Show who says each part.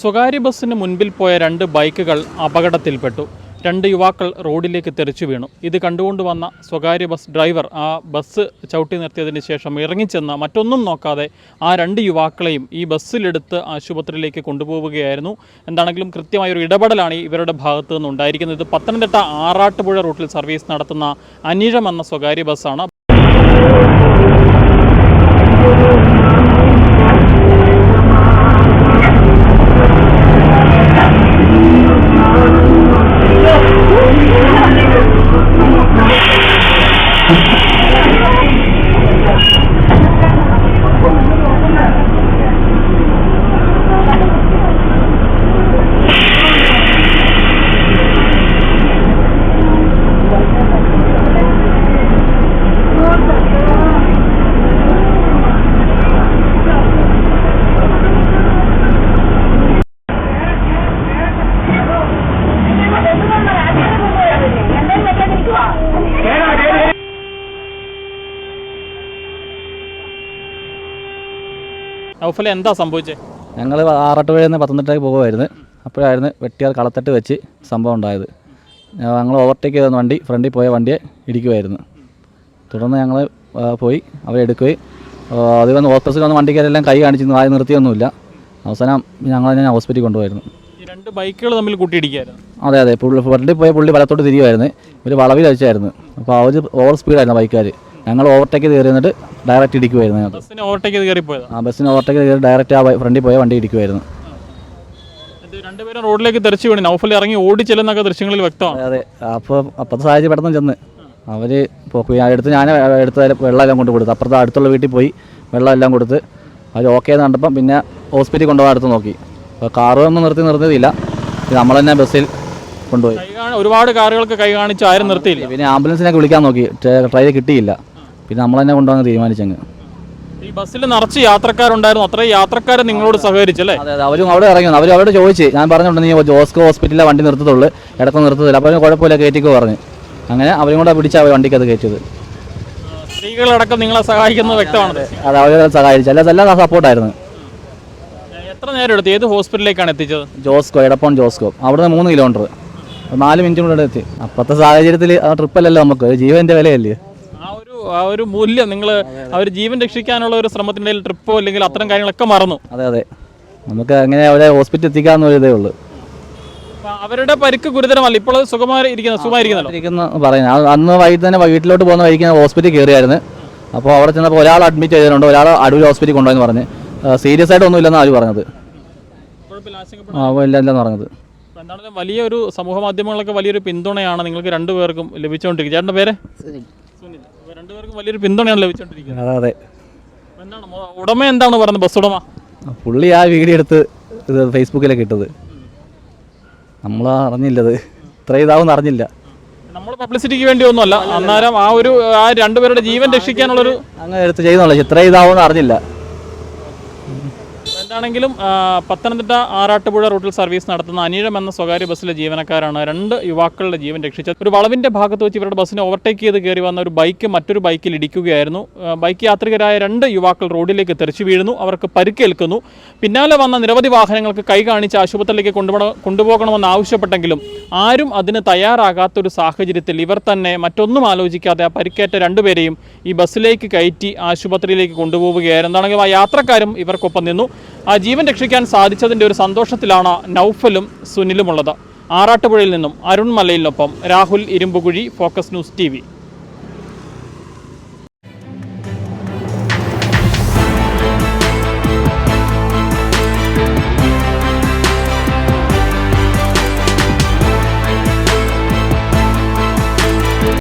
Speaker 1: സ്വകാര്യ ബസ്സിന് മുൻപിൽ പോയ രണ്ട് ബൈക്കുകൾ അപകടത്തിൽപ്പെട്ടു. രണ്ട് യുവാക്കൾ റോഡിലേക്ക് തെറിച്ചു വീണു. ഇത് കണ്ടുകൊണ്ട് വന്ന സ്വകാര്യ ബസ് ഡ്രൈവർ ആ ബസ് ചവിട്ടി നിർത്തിയതിന് ശേഷം ഇറങ്ങിച്ചെന്ന് മറ്റൊന്നും നോക്കാതെ ആ രണ്ട് യുവാക്കളെയും ഈ ബസ്സിലെടുത്ത് ആശുപത്രിയിലേക്ക് കൊണ്ടുപോവുകയായിരുന്നു. എന്താണെങ്കിലും കൃത്യമായ ഒരു ഇടപെടലാണ് ഇവരുടെ ഭാഗത്തു നിന്നുണ്ടായിരിക്കുന്നത് ഇത് പത്തനംതിട്ട ആറാട്ടുപുഴ റൂട്ടിൽ സർവീസ് നടത്തുന്ന അനിഴം എന്ന സ്വകാര്യ ബസ്സാണ്. നൗഫലെ എന്താ സംഭവിച്ചത്
Speaker 2: ഞങ്ങൾ ആറാട്ടുപുഴയിൽ നിന്ന് പത്തനംതിട്ടയ്ക്ക് പോകുമായിരുന്നു അപ്പോഴായിരുന്നു വെട്ടിയാർ കളത്തട്ട് വെച്ച് സംഭവം ഉണ്ടായത്. ഞങ്ങൾ ഓവർടേക്ക് ചെയ്ത വണ്ടി ഫ്രണ്ടിൽ പോയ വണ്ടിയെ ഇടിക്കുമായിരുന്നു തുടർന്ന് ഞങ്ങൾ പോയി അവരെ എടുക്കുകയും അത് വന്ന് ഓഫീസിൽ വന്ന് വണ്ടിക്കാരെല്ലാം കൈ കാണിച്ച് ആയി നിർത്തിയൊന്നുമില്ല. അവസാനം ഞങ്ങൾ തന്നെ ഹോസ്പിറ്റലിൽ കൊണ്ടുപോയിരുന്നു.
Speaker 1: രണ്ട് ബൈക്കുകൾ തമ്മിൽ കൂട്ടിയിടിക്കുകയായിരുന്നു.
Speaker 2: അതെ അതെ പുള്ളി ഫ്രണ്ടിൽ പോയ പുള്ളി വലത്തോട്ട് തിരിയുമായിരുന്നു ഒരു വളവിൽ വെച്ചായിരുന്നു. അപ്പോൾ അവർ ഓവർ സ്പീഡായിരുന്നു ബൈക്കുകാർ ഞങ്ങൾ ഓവർടേക്ക് കയറി എന്നിട്ട് ഡയറക്റ്റ് ഇടിക്കുമായിരുന്നു
Speaker 1: ബസ്സിനെ ഓവർടേക്ക് ചെയ്ത് കയറിപ്പോയതാണ്
Speaker 2: ആ ബസ്സിന് ഓവർടേക്ക് ചെയ്ത് ഡയറക്റ്റ് ആ ഫ്രണ്ടിൽ പോയ വണ്ടി ഇടിക്കുമായിരുന്നു
Speaker 1: രണ്ടുപേരും റോഡിലേക്ക് തെറിച്ച് വീണു. നൗഫൽ ഇറങ്ങി ഓടി ചെല്ലുന്നൊക്കെ ദൃശ്യങ്ങളിൽ വ്യക്തമാണ്.
Speaker 2: അതെ അപ്പോൾ അപ്പുറത്തെ സാഹചര്യം പെട്ടെന്ന് ചെന്ന്. അവർ പോയി എടുത്ത് ഞാൻ എടുത്ത് വെള്ളം എല്ലാം കൊണ്ട് കൊടുത്തു. അപ്പുറത്ത് അടുത്തുള്ള വീട്ടിൽ പോയി വെള്ളം എല്ലാം കൊടുത്ത് അവർ ഓക്കെ എന്ന് കണ്ടപ്പം പിന്നെ ഹോസ്പിറ്റലിൽ കൊണ്ടുപോകാൻ അടുത്ത് നോക്കി. അപ്പോൾ കാറ് ഒന്നും നിർത്തി നിർത്തിയതില്ല നമ്മൾ തന്നെ ബസ്സിൽ കൊണ്ടുപോയി.
Speaker 1: ഒരുപാട് കാറുകൾക്ക് കൈ കാണിച്ച് ആരും നിർത്തിയില്ല.
Speaker 2: പിന്നെ ആംബുലൻസിനൊക്കെ വിളിക്കാൻ നോക്കി. ട്രെയിൻ കിട്ടിയില്ല. പിന്നെ നമ്മൾ തന്നെ കൊണ്ടുപോകാൻ തീരുമാനിച്ചങ്ങ്.
Speaker 1: ഈ ബസ്സിൽ നിറച്ച് യാത്രക്കാരുണ്ടായിരുന്നു. അത്രയും യാത്രക്കാരെ നിങ്ങളോട് സഹകരിച്ചല്ലേ
Speaker 2: അതെ അതെ. അവരും അവിടെ ഇറങ്ങി അവർ അവരോട് ചോദിച്ച്. ഞാൻ പറഞ്ഞിട്ടുണ്ട് നീ ജോസ്കോ ഹോസ്പിറ്റലിലെ വണ്ടി നിർത്തത്തുള്ളൂ. ഇടക്കം നിർത്തത്തില്ല. അപ്പോൾ അവർ കുഴപ്പമില്ല കയറ്റിക്കോ പറഞ്ഞ്. അങ്ങനെ അവരും കൂടെ പിടിച്ച അവർ വണ്ടിക്കത് കയറ്റിയത്.
Speaker 1: സ്ത്രീകളടക്കം നിങ്ങളെ സഹായിക്കുന്നത് വ്യക്തമാണ്.
Speaker 2: അതെ. അവരെ സഹായിച്ചു. അല്ലാതെ എല്ലാം സപ്പോർട്ടായിരുന്നു.
Speaker 1: എത്ര നേരം എടുത്തു? ഏത് ഹോസ്പിറ്റലിലേക്കാണ് എത്തിച്ചത്?
Speaker 2: ജോസ്കോ എടപ്പോൺ ജോസ്കോ അവിടുന്ന് മൂന്ന് കിലോമീറ്റർ. നാല് മിനിറ്റ് കൂടെ എത്തി. അപ്പോഴത്തെ സാഹചര്യത്തിൽ ആ ട്രിപ്പല്ലല്ലോ നമുക്ക്. ജീവന്റെ വിലയല്ലേ?
Speaker 1: ആ ഒരു മൂല്യം നിങ്ങൾ ആ ഒരു ജീവൻ രക്ഷിക്കാനുള്ള ഒരു ശ്രമത്തിനിടയിൽ ട്രിപ്പോ അല്ലെങ്കിൽ അത്തരം കാര്യങ്ങളൊക്കെ മറന്നു.
Speaker 2: അതെ അതെ. നമുക്ക് അങ്ങനെ അവരെ ഹോസ്പിറ്റലിൽ എത്തിക്കാന്ന് ഒരു ഇതേ ഉള്ളൂ.
Speaker 1: അവരുടെ പരിക്ക് ഗുരുതരമല്ല. ഇപ്പോൾ സുഖമായി ഇരിക്കുന്ന സുഖമായിരിക്കുന്നല്ലോ?
Speaker 2: ഇരിക്കുന്ന പറയുന്നത് അന്ന് വൈകിട്ട് തന്നെ വീട്ടിലോട്ട് പോകുന്ന വഴിക്ക് ഹോസ്പിറ്റലിൽ കയറിയായിരുന്നു. അപ്പോൾ അവിടെ ചെന്നപ്പോൾ ഒരാൾ അഡ്മിറ്റ് ചെയ്തിട്ടുണ്ട്. ഒരാൾ അടൂർ ഹോസ്പിറ്റലിൽ കൊണ്ടുപോയെന്ന് പറഞ്ഞ്. സീരിയസ് ആയിട്ട് ഒന്നും ഇല്ലെന്നാണ് അവർ പറഞ്ഞത് ആ ഇല്ല ഇല്ലെന്ന് പറഞ്ഞത്
Speaker 1: എന്താണെങ്കിലും വലിയൊരു സമൂഹ മാധ്യമങ്ങളൊക്കെ വലിയൊരു പിന്തുണയാണ് നിങ്ങൾക്ക് രണ്ടുപേർക്കും ലഭിച്ചുകൊണ്ടിരിക്കുന്നത്. ചേട്ടന്റെ പേര്? സുനിൽ അപ്പോൾ രണ്ടുപേർക്കും വലിയൊരു പിന്തുണയാണ് ലഭിച്ചുകൊണ്ടിരിക്കുന്നത്
Speaker 2: അതെ അതെ.
Speaker 1: എന്താണ് മൊ- ഉടമ എന്താണ് പറയുന്നത്? ബസ് ഉടമ?
Speaker 2: പുള്ളി ആ വീഡിയോ എടുത്ത് ഇത് ഫേസ്ബുക്കിലൊക്കെ ഇട്ടത്. നമ്മൾ അറിഞ്ഞില്ലത്. ഇത്ര ഇതാവും അറിഞ്ഞില്ല.
Speaker 1: നമ്മൾ പബ്ലിസിറ്റിക്ക് വേണ്ടി ഒന്നുമല്ല അന്നേരം ആ ഒരു ആ രണ്ടുപേരുടെ ജീവൻ രക്ഷിക്കാനുള്ളൊരു
Speaker 2: അങ്ങനെ എടുത്ത് ചെയ്യുന്നുള്ളൂ ഇത്ര ഇതാവും അറിഞ്ഞില്ല.
Speaker 1: എന്താണെങ്കിലും പത്തനംതിട്ട ആറാട്ടുപുഴ റൂട്ടിൽ സർവീസ് നടത്തുന്ന അനീഴം എന്ന സ്വകാര്യ ബസ്സിലെ ജീവനക്കാരാണ് രണ്ട് യുവാക്കളുടെ ജീവൻ രക്ഷിച്ചത്. ഒരു വളവിന്റെ ഭാഗത്ത് വെച്ച് ഇവരുടെ ബസ്സിനെ ഓവർടേക്ക് ചെയ്ത് കയറി വന്ന ഒരു ബൈക്ക് മറ്റൊരു ബൈക്കിൽ ഇടിക്കുകയായിരുന്നു. ബൈക്ക് യാത്രികരായ രണ്ട് യുവാക്കൾ റോഡിലേക്ക് തെറിച്ചു വീഴുന്നു അവർക്ക് പരിക്കേൽക്കുന്നു. പിന്നാലെ വന്ന നിരവധി വാഹനങ്ങൾക്ക് കൈ കാണിച്ച് ആശുപത്രിയിലേക്ക് കൊണ്ടുപോകണം കൊണ്ടുപോകണമെന്ന് ആവശ്യപ്പെട്ടെങ്കിലും ആരും അതിന് തയ്യാറാകാത്തൊരു സാഹചര്യത്തിൽ ഇവർ തന്നെ മറ്റൊന്നും ആലോചിക്കാതെ ആ പരിക്കേറ്റ രണ്ടുപേരെയും ഈ ബസ്സിലേക്ക് കയറ്റി ആശുപത്രിയിലേക്ക് കൊണ്ടുപോവുകയായിരുന്നു. എന്താണെങ്കിലും ആ യാത്രക്കാരും ഇവർക്കൊപ്പം നിന്നു. ആ ജീവൻ രക്ഷിക്കാൻ സാധിച്ചതിന്റെ ഒരു സന്തോഷത്തിലാണ് നൗഫലും സുനിലുമുള്ളത്. ആറാട്ടുപുഴയിൽ നിന്നും Arun മലയിലിനൊപ്പം Rahul Irumbukuzhi focus news T